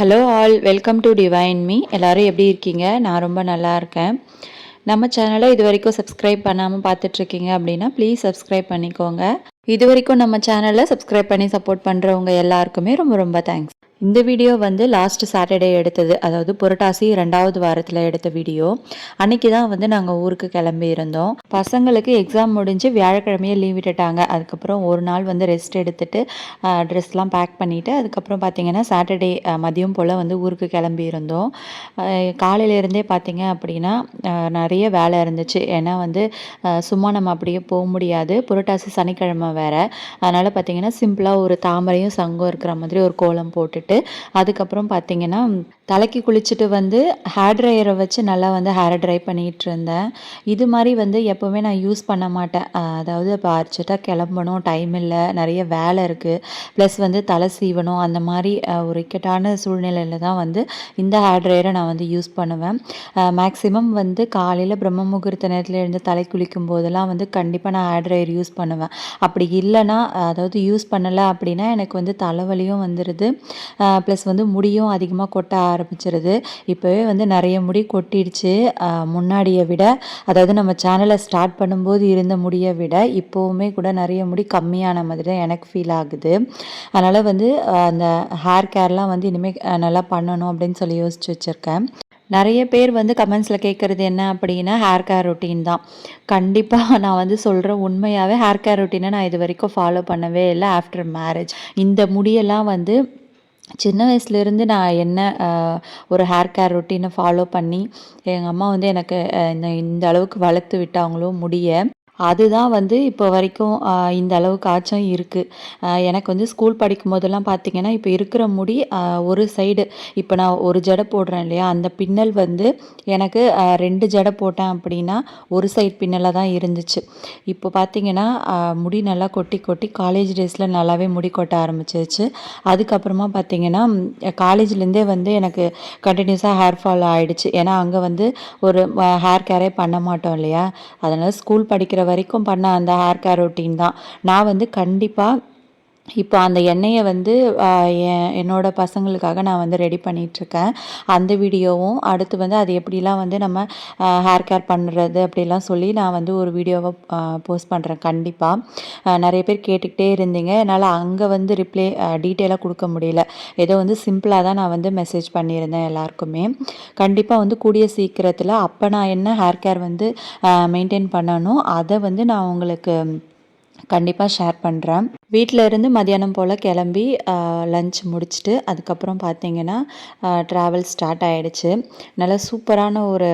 Hello all welcome to divine me எல்லோரும் எப்படி இருக்கீங்க? நான் ரொம்ப நல்லா இருக்கேன். நம்ம சேனலை இது வரைக்கும் சப்ஸ்கிரைப் பண்ணாமல் பார்த்துட்ருக்கீங்க அப்படின்னா ப்ளீஸ் சப்ஸ்கிரைப் பண்ணிக்கோங்க. இது வரைக்கும் நம்ம சேனலை சப்ஸ்கிரைப் பண்ணி சப்போர்ட் பண்ணுறவங்க எல்லாருக்குமே ரொம்ப ரொம்ப தேங்க்ஸ் இந்த வீடியோ வந்து லாஸ்ட் சாட்டர்டே எடுத்தது அதாவது புரட்டாசி ரெண்டாவது வாரத்தில் எடுத்த வீடியோ. அன்னைக்கு தான் வந்து நாங்கள் ஊருக்கு கிளம்பி இருந்தோம். பசங்களுக்கு எக்ஸாம் முடிஞ்சு வியாழக்கிழமையே லீவ் விட்டுட்டாங்க. அதுக்கப்புறம் ஒரு நாள் வந்து ரெஸ்ட் எடுத்துட்டு ட்ரெஸ்லாம் பேக் பண்ணிவிட்டு அதுக்கப்புறம் பார்த்தீங்கன்னா சாட்டர்டே மதியம் போல் வந்து ஊருக்கு கிளம்பி இருந்தோம். காலையிலேருந்தே பார்த்தீங்க அப்படின்னா நிறைய வேலை இருந்துச்சு. ஏன்னா வந்து சும்மா நம்ம அப்படியே போக முடியாது. புரட்டாசி சனிக்கிழமை வேறு. அதனால் பார்த்தீங்கன்னா சிம்பிளாக ஒரு தாமரையும் சங்கம் இருக்கிற மாதிரி ஒரு கோலம் போட்டுட்டு பண்ணிவிட்டு அதுக்கப்புறம் பார்த்தீங்கன்னா தலைக்கு குளிச்சுட்டு வந்து ஹேர் ட்ரையரை வச்சு நல்லா வந்து ஹேர் ட்ரை பண்ணிகிட்டு இருந்தேன் இது மாதிரி வந்து எப்போவுமே நான் யூஸ் பண்ண மாட்டேன். அதாவது இப்போ அர்ஜென்ட்டாக கிளம்பணும் டைம் இல்லை நிறைய வேலை இருக்குது ப்ளஸ் வந்து தலை சீவணும் அந்த மாதிரி ஒரு இக்கட்டான சூழ்நிலையில் தான் வந்து இந்த ஹேர் ட்ரையரை நான் வந்து யூஸ் பண்ணுவேன். மேக்ஸிமம் வந்து காலையில் பிரம்ம முகூர்த்த நேரத்தில் இருந்து தலை குளிக்கும் போதெல்லாம் வந்து கண்டிப்பாக நான் ஹேர் ட்ரையர் யூஸ் பண்ணுவேன். அப்படி இல்லைன்னா அதாவது யூஸ் பண்ணலை அப்படின்னா எனக்கு வந்து தலைவலியும் வந்துடுது ப்ளஸ் வந்து முடியும் அதிகமாக கொட்ட ஆரம்பிச்சிருது. இப்போவே வந்து நிறைய முடி கொட்டிடுச்சு. முன்னாடியை விட அதாவது நம்ம சேனலை ஸ்டார்ட் பண்ணும்போது இருந்த முடியை விட இப்போவுமே கூட நிறைய முடி கம்மியான மாதிரி தான் எனக்கு ஃபீல் ஆகுது. அதனால் வந்து அந்த ஹேர் கேர்லாம் வந்து இனிமேல் நல்லா பண்ணணும் அப்படின்னு சொல்லி யோசிச்சு வச்சுருக்கேன். நிறைய பேர் வந்து கமெண்ட்ஸில் கேட்குறது என்ன அப்படின்னா ஹேர் கேர் ரொட்டீன் தான். கண்டிப்பாக நான் வந்து சொல்கிறேன் உண்மையாகவே ஹேர் கேர் ரொட்டீனை நான் இது வரைக்கும் ஃபாலோ பண்ணவே இல்லை ஆஃப்டர் மேரேஜ் இந்த முடியெல்லாம் வந்து சின்ன வயசுலேருந்து நான் என்ன ஒரு ஹேர் கேர் ரொட்டீனை ஃபாலோ பண்ணி எங்கள் அம்மா வந்து எனக்கு இந்த இந்த அளவுக்கு வளர்த்து விட்டாங்களோ முடிய அதுதான் வந்து இப்போ வரைக்கும் இந்த அளவு காய்ச்சம் இருக்குது எனக்கு வந்து ஸ்கூல் படிக்கும் போதெல்லாம் பார்த்திங்கன்னா இப்போ இருக்கிற முடி ஒரு சைடு இப்போ நான் ஒரு ஜடை போடுறேன் இல்லையா? அந்த பின்னல் வந்து எனக்கு ரெண்டு ஜடை போட்டேன் அப்படின்னா ஒரு சைடு பின்னலாக தான் இருந்துச்சு. இப்போ பார்த்திங்கன்னா முடி நல்லா கொட்டி கொட்டி காலேஜ் டேஸில் நல்லாவே முடி கொட்ட ஆரம்பிச்சிருச்சு. அதுக்கப்புறமா பார்த்திங்கன்னா காலேஜ்லேருந்தே வந்து எனக்கு கண்டினியூஸாக ஹேர் ஃபால் ஆகிடுச்சு ஏன்னா அங்கே வந்து ஒரு ஹேர் கேரே பண்ண மாட்டோம் இல்லையா? அதனால் ஸ்கூல் படிக்கிற வரைக்கும் பண்ண அந்த ஹேர் கேர் ரொட்டீன் தான். நான் வந்து கண்டிப்பாக இப்போ அந்த எண்ணெயை வந்து என்னோட பசங்களுக்காக நான் வந்து ரெடி பண்ணிகிட்ருக்கேன் அந்த வீடியோவும் அடுத்து வந்து அது எப்படிலாம் வந்து நம்ம ஹேர் கேர் பண்ணுறது அப்படிலாம் சொல்லி நான் வந்து ஒரு வீடியோவை போஸ்ட் பண்ணுறேன் கண்டிப்பாக நிறைய பேர் கேட்டுக்கிட்டே இருந்தீங்க. என்னால் அங்கே வந்து ரிப்ளை டீட்டெயிலாக கொடுக்க முடியல. ஏதோ வந்து சிம்பிளாக தான் நான் வந்து மெசேஜ் பண்ணியிருந்தேன் எல்லாருக்குமே. கண்டிப்பாக வந்து கூடிய சீக்கிரத்தில் அப்போ நான் என்ன ஹேர் கேர் வந்து மெயின்டைன் பண்ணணும் அதை வந்து நான் உங்களுக்கு கண்டிப்பாக ஷேர் பண்ணுறேன் வீட்டில் இருந்து மதியானம் போல் கிளம்பி லஞ்ச் முடிச்சுட்டு அதுக்கப்புறம் பார்த்தீங்கன்னா ட்ராவல் ஸ்டார்ட் ஆகிடுச்சு நல்லா சூப்பரான ஒரு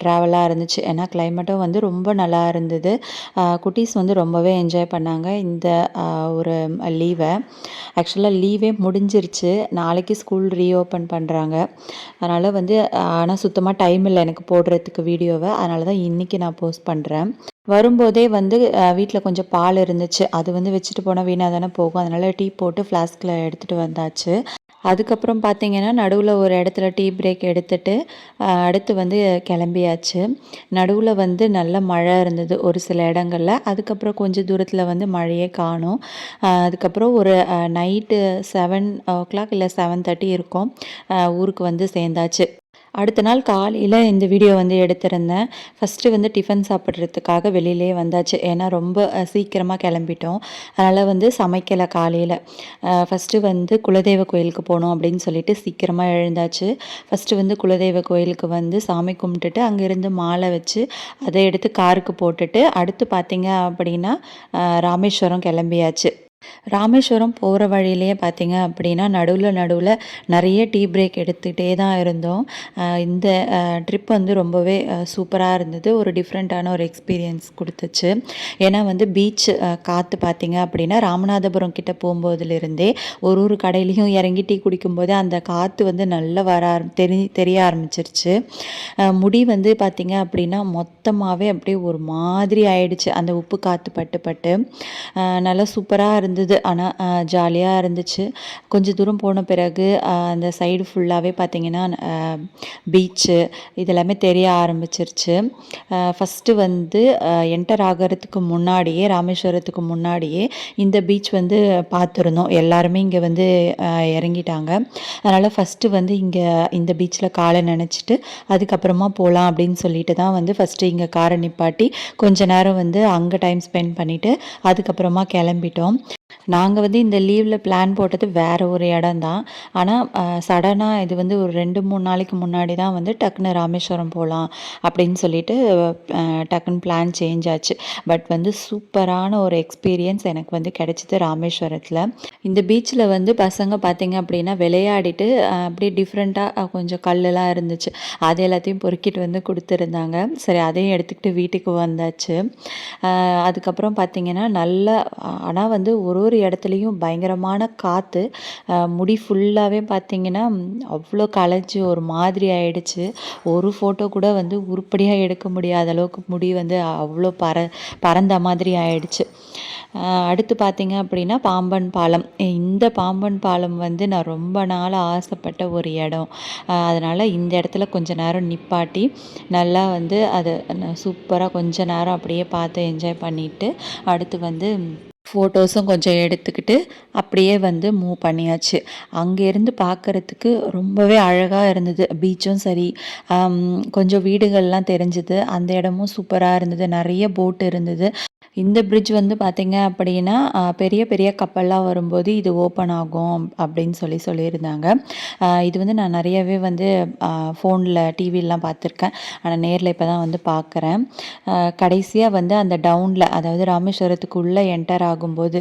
ட்ராவலாக இருந்துச்சு. ஏன்னா கிளைமேட்டும் வந்து ரொம்ப நல்லா இருந்தது. குட்டீஸ் வந்து ரொம்பவே என்ஜாய் பண்ணாங்க. இந்த ஒரு லீவை ஆக்சுவலாக லீவே முடிஞ்சிருச்சு. நாளைக்கு ஸ்கூல் ரீஓப்பன் பண்ணுறாங்க அதனால் வந்து ஆனால் சுத்தமாக டைம் இல்லை எனக்கு போடுறதுக்கு வீடியோவை அதனால தான் இன்றைக்கி நான் போஸ்ட் பண்ணுறேன் வரும்போதே வந்து வீட்டில் கொஞ்சம் பால் இருந்துச்சு. அது வந்து வச்சுட்டு போனால் வீணாக தானே போகும். அதனால் டீ போட்டு ஃப்ளாஸ்கில் எடுத்துகிட்டு வந்தாச்சு. அதுக்கப்புறம் பார்த்திங்கன்னா நடுவில் ஒரு இடத்துல டீ பிரேக் எடுத்துட்டு அடுத்து வந்து கிளம்பியாச்சு. நடுவில் வந்து நல்ல மழை இருந்தது ஒரு சில இடங்களில். அதுக்கப்புறம் கொஞ்சம் தூரத்தில் வந்து மழையே காணும். அதுக்கப்புறம் ஒரு நைட்டு செவன் ஓ கிளாக் இல்லை செவன் தேர்ட்டி இருக்கும். ஊருக்கு வந்து சேர்ந்தாச்சு. அடுத்த நாள் காலையில் இந்த வீடியோ வந்து எடுத்திருந்தேன். ஃபஸ்ட்டு வந்து டிஃபன் சாப்பிட்றதுக்காக வெளியிலே வந்தாச்சு. ஏன்னா ரொம்ப சீக்கிரமாக கிளம்பிட்டோம். அதனால் வந்து சமைக்கலை காலையில். ஃபஸ்ட்டு வந்து குலதெய்வ கோயிலுக்கு போகணும் அப்படின்னு சொல்லிட்டு சீக்கிரமாக எழுந்தாச்சு. ஃபஸ்ட்டு வந்து குலதெய்வ கோயிலுக்கு வந்து சாமி கும்பிட்டுட்டு அங்கேருந்து மாலை வச்சு அதை எடுத்து காருக்கு போட்டுட்டு அடுத்து பார்த்திங்க அப்படின்னா ராமேஸ்வரம் கிளம்பியாச்சு. ராமேஸ்வரம் போகிற வழியிலேயே பார்த்தீங்க அப்படின்னா நடுவில் நடுவில் நிறைய டீ பிரேக் எடுத்துகிட்டே தான் இருந்தோம். இந்த ட்ரிப் வந்து ரொம்பவே சூப்பராக இருந்தது. ஒரு டிஃப்ரெண்ட்டான ஒரு எக்ஸ்பீரியன்ஸ் கொடுத்துச்சு. ஏன்னா வந்து பீச் காற்று பார்த்தீங்க அப்படின்னா ராமநாதபுரம் கிட்டே போகும்போதுலேருந்தே ஒரு ஒரு கடையிலையும் இறங்கி டீ குடிக்கும்போது அந்த காற்று வந்து நல்லா வர தெரி தெரிய ஆரம்பிச்சிருச்சு. முடி வந்து பார்த்திங்க அப்படின்னா மொத்தமாகவே அப்படியே ஒரு மாதிரி ஆயிடுச்சு. அந்த உப்பு காற்று பட்டு பட்டு. நல்லா சூப்பராக இருந்தது. ஆனால் ஜாலியாக இருந்துச்சு. கொஞ்சம் தூரம் போன பிறகு அந்த சைடு ஃபுல்லாகவே பார்த்தீங்கன்னா பீச்சு இதெல்லாமே தெரிய ஆரம்பிச்சிருச்சு. ஃபஸ்ட்டு வந்து என்டர் ஆகிறதுக்கு முன்னாடியே ராமேஸ்வரத்துக்கு முன்னாடியே இந்த பீச் வந்து பார்த்துருந்தோம் எல்லாருமே இங்கே வந்து இறங்கிட்டாங்க. அதனால் ஃபஸ்ட்டு வந்து இங்கே இந்த பீச்சில் காலை நினச்சிட்டு அதுக்கப்புறமா போகலாம் அப்படின்னு சொல்லிட்டு தான் வந்து ஃபஸ்ட்டு இங்கே காரை நிப்பாட்டி கொஞ்ச நேரம் வந்து அங்கே டைம் ஸ்பெண்ட் பண்ணிவிட்டு அதுக்கப்புறமா கிளம்பிட்டோம். நாங்கள் வந்து இந்த லீவில் பிளான் போட்டது வேறு ஒரு இடம் தான் ஆனால் சடனாக இது வந்து ஒரு ரெண்டு மூணு நாளைக்கு முன்னாடி தான் வந்து டக்குன்னு ராமேஸ்வரம் போகலாம் அப்படின்னு சொல்லிட்டு டக்குன்னு பிளான் சேஞ்ச் ஆச்சு. பட் வந்து சூப்பரான ஒரு எக்ஸ்பீரியன்ஸ் எனக்கு வந்து கிடைச்சிது ராமேஸ்வரத்தில். இந்த பீச்சில் வந்து பசங்க பார்த்திங்க அப்படின்னா விளையாடிட்டு அப்படியே டிஃப்ரெண்ட்டாக கொஞ்சம் கல்லெலாம் இருந்துச்சு. அது எல்லாத்தையும் பொறுக்கிட்டு வந்து கொடுத்துருந்தாங்க. சரி அதையும் எடுத்துக்கிட்டு வீட்டுக்கு வந்தாச்சு. அதுக்கப்புறம் பார்த்திங்கன்னா நல்ல ஆனால் வந்து ஒரு ஒரு இடத்துலையும் பயங்கரமான காற்று முடி ஃபுல்லாகவே பார்த்தீங்கன்னா அவ்வளோ களைஞ்சி ஒரு மாதிரி ஆயிடுச்சு. ஒரு ஃபோட்டோ கூட வந்து உருப்படியாக எடுக்க முடியாத அளவுக்கு முடி வந்து அவ்வளோ பற பறந்த மாதிரி ஆயிடுச்சு. அடுத்து பார்த்தீங்க அப்படின்னா பாம்பன் பாலம். இந்த பாம்பன் பாலம் வந்து நான் ரொம்ப நாள் ஆசைப்பட்ட ஒரு இடம். அதனால் இந்த இடத்துல கொஞ்ச நேரம் நிப்பாட்டி நல்லா வந்து அதை சூப்பராக கொஞ்ச நேரம் அப்படியே பார்த்து என்ஜாய் பண்ணிவிட்டு அடுத்து வந்து ஃபோட்டோஸும் கொஞ்சம் எடுத்துக்கிட்டு அப்படியே வந்து மூவ் பண்ணியாச்சு. அங்கேருந்து பார்க்குறதுக்கு ரொம்பவே அழகாக இருந்தது. பீச்சும் சரி கொஞ்சம் வீடுகள்லாம் தெரிஞ்சுது. அந்த இடமும் சூப்பராக இருந்தது. நிறைய போட் இருந்தது. இந்த பிரிட்ஜ் வந்து பார்த்தீங்க அப்படின்னா பெரிய பெரிய கப்பல்லாம் வரும்போது இது ஓப்பன் ஆகும் அப்படின்னு சொல்லி சொல்லியிருந்தாங்க. இது வந்து நான் நிறையவே வந்து ஃபோனில் டிவிலலாம் பார்த்துருக்கேன். ஆனால் நேரில் இப்போ தான் வந்து பார்க்குறேன். கடைசியாக வந்து அந்த டவுனில் அதாவது ராமேஸ்வரத்துக்குள்ளே என்டர் ஆகும்போது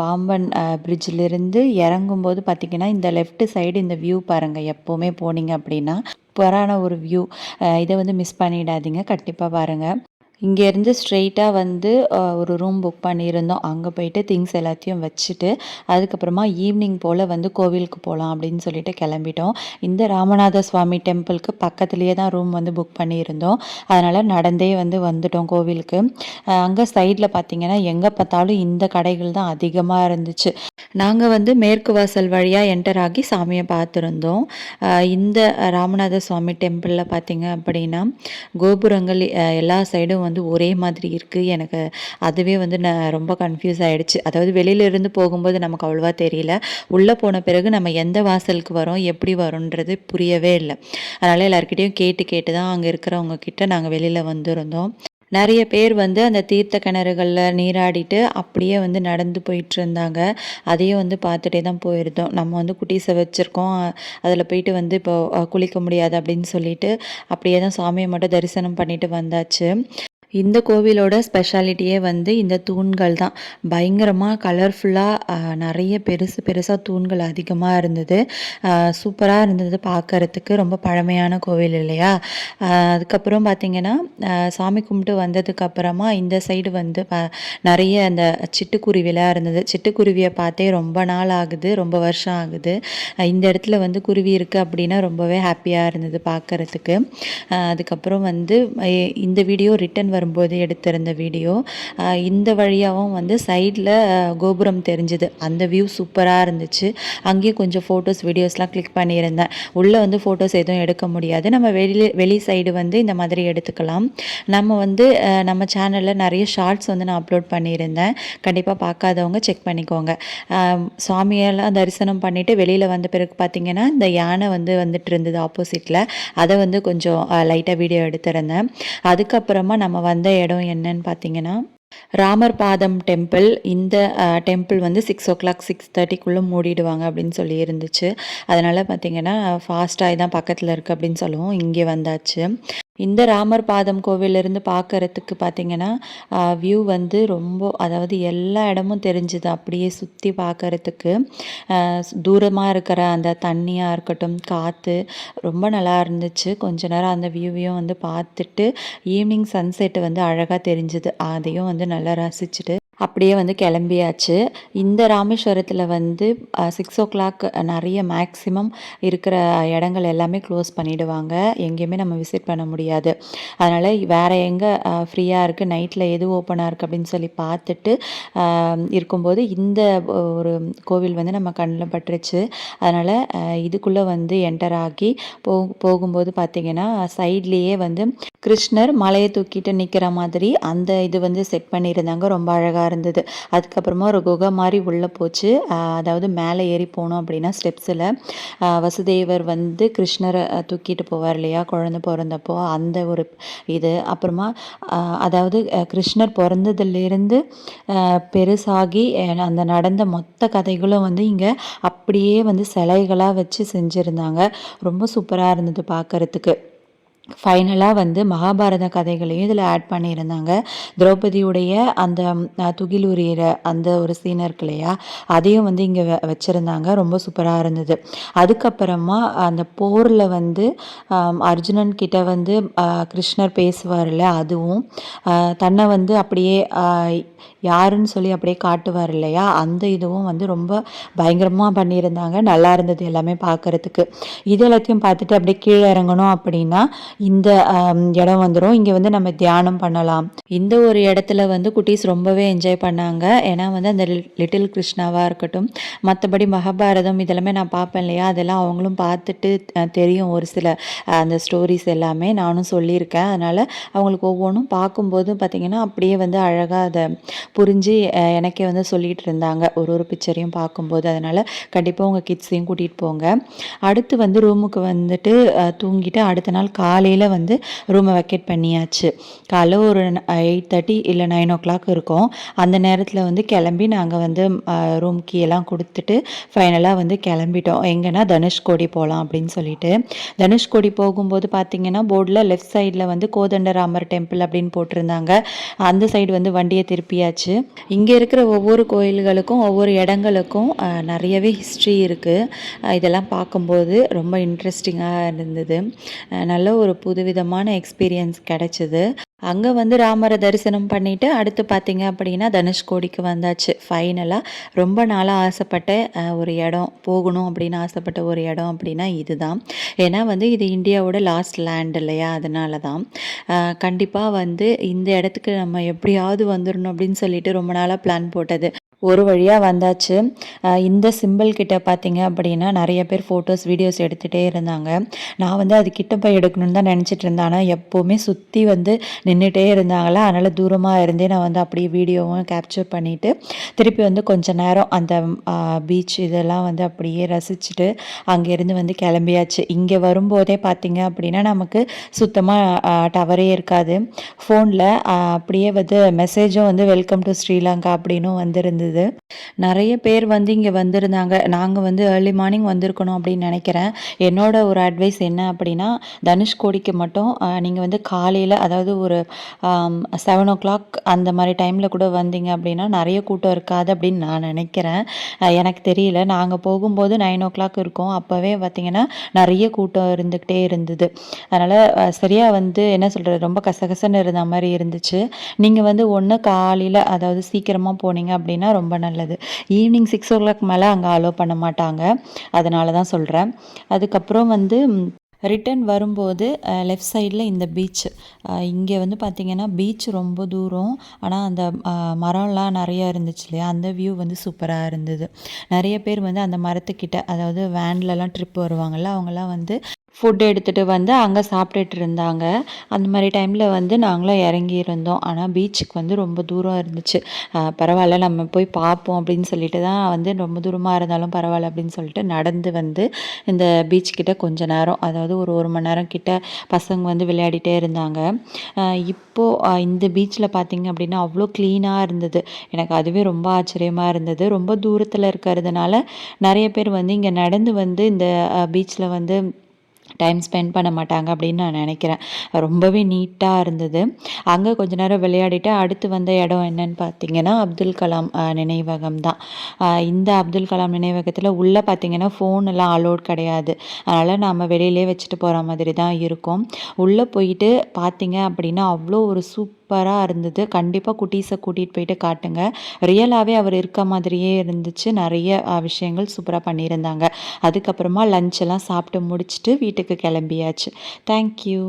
பாம்பன் பிரிட்ஜிலிருந்து இறங்கும்போது பார்த்தீங்கன்னா இந்த லெஃப்ட் சைடு இந்த வியூ பாருங்கள் எப்போவுமே போனீங்க அப்படின்னா சூப்பரான ஒரு வியூ இதை வந்து மிஸ் பண்ணிடாதீங்க. கண்டிப்பாக பாருங்கள் இங்கேருந்து ஸ்ட்ரெயிட்டாக வந்து ஒரு ரூம் புக் பண்ணியிருந்தோம். அங்கே போயிட்டு திங்ஸ் எல்லாத்தையும் வச்சுட்டு அதுக்கப்புறமா ஈவினிங் போல் வந்து கோவிலுக்கு போகலாம் அப்படின்னு சொல்லிட்டு கிளம்பிட்டோம். இந்த ராமநாத சுவாமி டெம்பிளுக்கு பக்கத்துலேயே தான் ரூம் வந்து புக் பண்ணியிருந்தோம். அதனால் நடந்தே வந்து வந்துட்டோம் கோவிலுக்கு. அங்கே சைடில் பார்த்தீங்கன்னா எங்கே பார்த்தாலும் இந்த கடைகள் தான் அதிகமாக இருந்துச்சு. நாங்கள் வந்து மேற்கு வாசல் வழியாக என்டர் ஆகி சாமியை பார்த்துருந்தோம். இந்த ராமநாத சுவாமி டெம்பிளில் பார்த்தீங்க அப்படின்னா கோபுரங்கள் எல்லா சைடும் வந்து வந்து ஒரே மாதிரி இருக்குது எனக்கு அதுவே வந்து நான் ரொம்ப கன்ஃபியூஸ் ஆகிடுச்சு அதாவது வெளியில இருந்து போகும்போது நமக்கு அவ்வளோவா தெரியல. உள்ளே போன பிறகு நம்ம எந்த வாசலுக்கு வரோம் எப்படி வரோன்றது புரியவே இல்லை. அதனால் எல்லாருக்கிட்டேயும் கேட்டு கேட்டு தான் அங்கே இருக்கிறவங்க கிட்ட நாங்கள் வெளியில் வந்திருந்தோம். நிறைய பேர் வந்து அந்த தீர்த்த கிணறுகளில் நீராடிட்டு அப்படியே வந்து நடந்து போயிட்டு இருந்தாங்க. அதையும் வந்து பார்த்துட்டே தான் போயிருந்தோம். நம்ம வந்து குட்டீஸை வச்சுருக்கோம். அதில் போயிட்டு வந்து இப்போ குளிக்க முடியாது அப்படின்னு சொல்லிட்டு அப்படியே தான் சாமியை மட்டும் தரிசனம் பண்ணிட்டு வந்தாச்சு. இந்த கோவிலோட ஸ்பெஷாலிட்டியே வந்து இந்த தூண்கள் தான். பயங்கரமாக கலர்ஃபுல்லாக நிறைய பெருசு பெருசாக தூண்கள் அதிகமாக இருந்தது. சூப்பராக இருந்தது பார்க்கறதுக்கு ரொம்ப பழமையான கோவில் இல்லையா? அதுக்கப்புறம் பார்த்திங்கன்னா சாமி கும்பிட்டு வந்ததுக்கப்புறமா இந்த சைடு வந்து ப- நிறைய அந்த சிட்டுக்குருவிலாம் இருந்தது. சிட்டுக்குருவியை பார்த்தே ரொம்ப நாள் ஆகுது. ரொம்ப வருஷம் ஆகுது. இந்த இடத்துல வந்து குருவி இருக்குது அப்படின்னா ரொம்பவே ஹாப்பியாக இருந்தது பார்க்குறதுக்கு அதுக்கப்புறம் வந்து இந்த வீடியோ ரிட்டன் வரும்போது எடுத்திருந்த வீடியோ இந்த வழியாகவும் வந்து சைடில் கோபுரம் தெரிஞ்சுது. அந்த வியூ சூப்பராக இருந்துச்சு. அங்கேயும் கொஞ்சம் ஃபோட்டோஸ் வீடியோஸ்லாம் கிளிக் பண்ணியிருந்தேன். உள்ளே வந்து ஃபோட்டோஸ் எதுவும் எடுக்க முடியாது. நம்ம வெளியில் வெளி சைடு வந்து இந்த மாதிரி எடுத்துக்கலாம். நம்ம வந்து நம்ம சேனலில் நிறைய ஷார்ட்ஸ் வந்து நான் அப்லோட் பண்ணியிருந்தேன். கண்டிப்பாக பார்க்காதவங்க செக் பண்ணிக்கோங்க. சுவாமியெல்லாம் தரிசனம் பண்ணிவிட்டு வெளியில் வந்த பிறகு பார்த்தீங்கன்னா இந்த யானை வந்து வந்துட்டு இருந்தது ஆப்போசிட்டில் அதை வந்து கொஞ்சம் லைட்டாக வீடியோ எடுத்திருந்தேன். அதுக்கப்புறமா நம்ம வந்த இடம் என்னன்னு பார்த்தீங்கன்னா ராமர் பாதம் டெம்பிள் இந்த டெம்பிள் வந்து சிக்ஸ் ஓ கிளாக் சிக்ஸ் தேர்ட்டிக்குள்ளே மூடிடுவாங்க அப்படின்னு சொல்லி இருந்துச்சு. அதனால் பார்த்தீங்கன்னா ஃபாஸ்ட்டாக தான் பக்கத்தில் இருக்குது அப்படின்னு சொல்லுவோம். இங்கே வந்தாச்சு. இந்த ராமர் பாதம் கோவிலிருந்து பார்க்கறதுக்கு பார்த்தீங்கன்னா வியூ வந்து ரொம்ப அதாவது எல்லா இடமும் தெரிஞ்சுது. அப்படியே சுற்றி பார்க்கறதுக்கு தூரமாக இருக்கிற அந்த தண்ணியாக இருக்கட்டும் காற்று ரொம்ப நல்லா இருந்துச்சு. கொஞ்ச நேரம் அந்த வியூவையும் வந்து பார்த்துட்டு ஈவினிங் சன்செட் வந்து அழகாக தெரிஞ்சுது. அதையும் வந்து நல்லா ரசிச்சுட்டு அப்படியே வந்து கிளம்பியாச்சு. இந்த ராமேஸ்வரத்தில் வந்து சிக்ஸ் ஓ கிளாக் நிறைய மேக்ஸிமம் இருக்கிற இடங்கள் எல்லாமே க்ளோஸ் பண்ணிவிடுவாங்க எங்கேயுமே நம்ம விசிட் பண்ண முடியாது. அதனால் வேறு எங்கே ஃப்ரீயாக இருக்குது நைட்டில் எது ஓப்பனாக இருக்குது அப்படின்னு சொல்லி பார்த்துட்டு இருக்கும்போது இந்த ஒரு கோவில் வந்து நம்ம கண்ணில் பட்டுருச்சு. அதனால் இதுக்குள்ளே வந்து என்டர் ஆகி போ போகும்போது பார்த்திங்கன்னா சைட்லேயே வந்து கிருஷ்ணர் மலையை தூக்கிட்டு நிற்கிற மாதிரி அந்த இது வந்து செட் பண்ணியிருந்தாங்க. ரொம்ப அழகாக இருந்தது அதுக்கப்புறமா ஒரு குகை மாதிரி உள்ளே போச்சு. அதாவது மேலே ஏறி போனோம் அப்படின்னா ஸ்டெப்ஸில். வசுதேவர் வந்து கிருஷ்ணரை தூக்கிட்டு போவார் இல்லையா? குழந்த பிறந்தப்போ அந்த ஒரு இது. அப்புறமா அதாவது கிருஷ்ணர் பிறந்ததுலேருந்து பெருசாகி அந்த நடந்த மொத்த கதைகளும் வந்து இங்கே அப்படியே வந்து சிலைகளாக வச்சு செஞ்சுருந்தாங்க. ரொம்ப சூப்பராக இருந்தது பார்க்குறதுக்கு ஃபைனலாக வந்து மகாபாரத கதைகளையும் இதில் ஆட் பண்ணியிருந்தாங்க. திரௌபதியுடைய அந்த துகில் உரியிற அந்த ஒரு சீன் இருக்கு இல்லையா? அதையும் வந்து இங்கே வச்சுருந்தாங்க. ரொம்ப சூப்பராக இருந்தது. அதுக்கப்புறமா அந்த போரில் வந்து அர்ஜுனன் கிட்ட வந்து கிருஷ்ணர் பேசுவார்ல அதுவும் தன்னை வந்து அப்படியே யாருன்னு சொல்லி அப்படியே காட்டுவார் இல்லையா? அந்த இதுவும் வந்து ரொம்ப பயங்கரமாக பண்ணியிருந்தாங்க. நல்லா இருந்தது எல்லாமே பார்க்குறதுக்கு. இது எல்லாத்தையும் பார்த்துட்டு அப்படியே கீழே இறங்கணும் அப்படின்னா இந்த இடம் வந்துடும் இங்கே வந்து நம்ம தியானம் பண்ணலாம். இந்த ஒரு இடத்துல வந்து குட்டீஸ் ரொம்பவே என்ஜாய் பண்ணாங்க. ஏன்னா வந்து அந்த லிட்டில் கிருஷ்ணாவாக இருக்கட்டும் மற்றபடி மகாபாரதம் இதெல்லாமே நான் பார்ப்பேன் இல்லையா? அதெல்லாம் அவங்களும் பார்த்துட்டு தெரியும் ஒரு சில அந்த ஸ்டோரிஸ் எல்லாமே. நானும் சொல்லியிருக்கேன். அதனால் அவங்களுக்கு ஒவ்வொன்றும் பார்க்கும்போது பார்த்திங்கன்னா அப்படியே வந்து அழகாக அதை புரிஞ்சு எனக்கே வந்து சொல்லிகிட்டு இருந்தாங்க. ஒரு ஒரு பிக்சரையும் பார்க்கும்போது. அதனால் கண்டிப்பாக உங்கள் கிட்ஸையும் கூட்டிகிட்டு போங்க. அடுத்து வந்து ரூமுக்கு வந்துட்டு தூங்கிட்டு அடுத்த நாள் காலையில் வந்து ரூமை வெக்கேட் பண்ணியாச்சு. காலைல ஒரு எயிட் தேர்ட்டி இல்லை நைன் ஓ கிளாக் இருக்கும். அந்த நேரத்தில் வந்து கிளம்பி நாங்கள் வந்து ரூம் கீயெல்லாம் எல்லாம் கொடுத்துட்டு ஃபைனலாக வந்து கிளம்பிட்டோம். எங்கன்னா தனுஷ்கோடி போகலாம் அப்படின்னு சொல்லிட்டு. தனுஷ்கோடி போகும்போது பார்த்தீங்கன்னா போர்டில் லெஃப்ட் சைடில் வந்து கோதண்டராமர் டெம்பிள் அப்படின்னு போட்டிருந்தாங்க. அந்த சைடு வந்து வண்டியை திருப்பி திருப்பியாச்சு இங்கே இருக்கிற ஒவ்வொரு கோயில்களுக்கும் ஒவ்வொரு இடங்களுக்கும் நிறையவே ஹிஸ்ட்ரி இருக்குது இதெல்லாம் பார்க்கும்போது ரொம்ப இன்ட்ரெஸ்டிங்காக இருந்தது. நல்ல ஒரு புதுவிதமான எக்ஸ்பீரியன்ஸ் கிடச்சிது. அங்கே வந்து ராமரை தரிசனம் பண்ணிவிட்டு அடுத்து பார்த்தீங்க அப்படின்னா தனுஷ்கோடிக்கு வந்தாச்சு. ஃபைனலாக ரொம்ப நாளாக ஆசைப்பட்ட ஒரு இடம் போகணும் அப்படின்னு ஆசைப்பட்ட ஒரு இடம் அப்படின்னா இதுதான். ஏன்னா வந்து இது இந்தியாவோட லாஸ்ட் லேண்ட் இல்லையா? அதனால தான் கண்டிப்பாக வந்து இந்த இடத்துக்கு நம்ம எப்படியாவது வந்துடணும் அப்படின்னு சொல்லிட்டு ரொம்ப நாளாக பிளான் போட்டது. ஒரு வழியாக வந்தாச்சு. இந்த சிம்பிள் கிட்ட பார்த்தீங்க அப்படின்னா நிறைய பேர் ஃபோட்டோஸ் வீடியோஸ் எடுத்துகிட்டே இருந்தாங்க. நான் வந்து அது கிட்ட போய் எடுக்கணும்னு தான் நினச்சிட்டு இருந்தேன். ஆனால் எப்போவுமே சுற்றி வந்து நின்றுட்டே இருந்தாங்களா? அதனால் தூரமாக இருந்தே நான் வந்து அப்படியே வீடியோவும் கேப்சர் பண்ணிவிட்டு திருப்பி வந்து கொஞ்ச நேரம் அந்த பீச் இதெல்லாம் வந்து அப்படியே ரசிச்சுட்டு அங்கேருந்து வந்து கிளம்பியாச்சு. இங்கே வரும்போதே பார்த்தீங்க அப்படின்னா நமக்கு சுத்தமாக டவரே இருக்காது. ஃபோனில் அப்படியே வந்து மெசேஜும் வந்து வெல்கம் டு ஸ்ரீலங்கா அப்படின்னும் வந்துருந்தது. இருந்தது நிறைய பேர் வந்து இங்கே வந்திருந்தாங்க. நாங்கள் வந்து ஏர்லி மார்னிங் வந்திருக்கணும் அப்படின்னு நினைக்கிறேன். என்னோட ஒரு அட்வைஸ் என்ன அப்படின்னா தனுஷ்கோடிக்கு மட்டும் நீங்கள் வந்து காலையில் அதாவது ஒரு செவன் ஓ கிளாக் அந்த மாதிரி டைமில் கூட வந்தீங்க அப்படின்னா நிறைய கூட்டம் இருக்காது அப்படின்னு நான் நினைக்கிறேன். எனக்கு தெரியல. நாங்கள் போகும்போது நைன் ஓ கிளாக் இருக்கும். அப்போவே பார்த்திங்கன்னா நிறைய கூட்டம் இருந்துக்கிட்டே இருந்தது. அதனால் சரியாக வந்து என்ன சொல்கிறது ரொம்ப கசகசன்னு இருந்த மாதிரி இருந்துச்சு. நீங்கள் வந்து ஒன்று காலையில் அதாவது சீக்கிரமாக போனீங்க அப்படின்னா ரொம்ப நல்லது. ஈவினிங் சிக்ஸ் ஓ கிளாக் மேலே அங்கே அலோவ் பண்ண மாட்டாங்க. அதனால தான் சொல்கிறேன் அதுக்கப்புறம் வந்து ரிட்டன் வரும்போது லெஃப்ட் சைடில் இந்த பீச் இங்கே வந்து பார்த்திங்கன்னா பீச் ரொம்ப தூரம். ஆனால் அந்த மரம்லாம் நிறையா இருந்துச்சு இல்லையா? அந்த வியூ வந்து சூப்பராக இருந்தது. நிறைய பேர் வந்து அந்த மரத்துக்கிட்ட அதாவது வேன்லலாம் ட்ரிப் வருவாங்கள்ல அவங்கெல்லாம் வந்து ஃபுட் எடுத்துகிட்டு வந்து அங்கே சாப்பிட்டுட்டு இருந்தாங்க. அந்த மாதிரி டைமில் வந்து நாங்களும் இறங்கி இருந்தோம் ஆனால் பீச்சுக்கு வந்து ரொம்ப தூரம் இருந்துச்சு. பரவாயில்ல நம்ம போய் பார்ப்போம் அப்படின்னு சொல்லிட்டு தான் வந்து ரொம்ப தூரமாக இருந்தாலும் பரவாயில்ல அப்படின்னு சொல்லிட்டு நடந்து வந்து இந்த பீச் கிட்ட கொஞ்ச நேரம் அதாவது ஒரு ஒரு மணி நேரம் கிட்ட பசங்க வந்து விளையாடிட்டே இருந்தாங்க. இப்போது இந்த பீச்சில் பார்த்திங்க அப்படின்னா அவ்வளோ க்ளீனாக இருந்தது. எனக்கு அதுவே ரொம்ப ஆச்சரியமாக இருந்தது. ரொம்ப தூரத்தில் இருக்கிறதுனால நிறைய பேர் வந்து இங்கே நடந்து வந்து இந்த பீச்சில் வந்து டைம் ஸ்பெண்ட் பண்ண மாட்டாங்க அப்படின்னு நான் நினைக்கிறேன். ரொம்பவே நீட்டாக இருந்தது. அங்கே கொஞ்ச நேரம் விளையாடிட்டு அடுத்து வந்த இடம் என்னன்னு பார்த்தீங்கன்னா அப்துல் கலாம் நினைவகம் தான். இந்த அப்துல் கலாம் நினைவகத்தில் உள்ளே பார்த்தீங்கன்னா ஃபோன் எல்லாம் அலோட் கிடையாது. அதனால் நாம் வெளியிலே வச்சுட்டு போகிற மாதிரி தான் இருக்கும். உள்ளே போயிட்டு பார்த்தீங்க அப்படின்னா அவ்வளோ ஒரு சூப் சூப்பராக இருந்தது. கண்டிப்பாக குட்டீஸை கூட்டிகிட்டு போயிட்டு காட்டுங்க. ரியலாகவே அவர் இருக்க மாதிரியே இருந்துச்சு. நிறைய விஷயங்கள் சூப்பராக பண்ணியிருந்தாங்க. அதுக்கப்புறமா லஞ்செல்லாம் சாப்பிட்டு முடிச்சுட்டு வீட்டுக்கு கிளம்பியாச்சு. தேங்க்யூ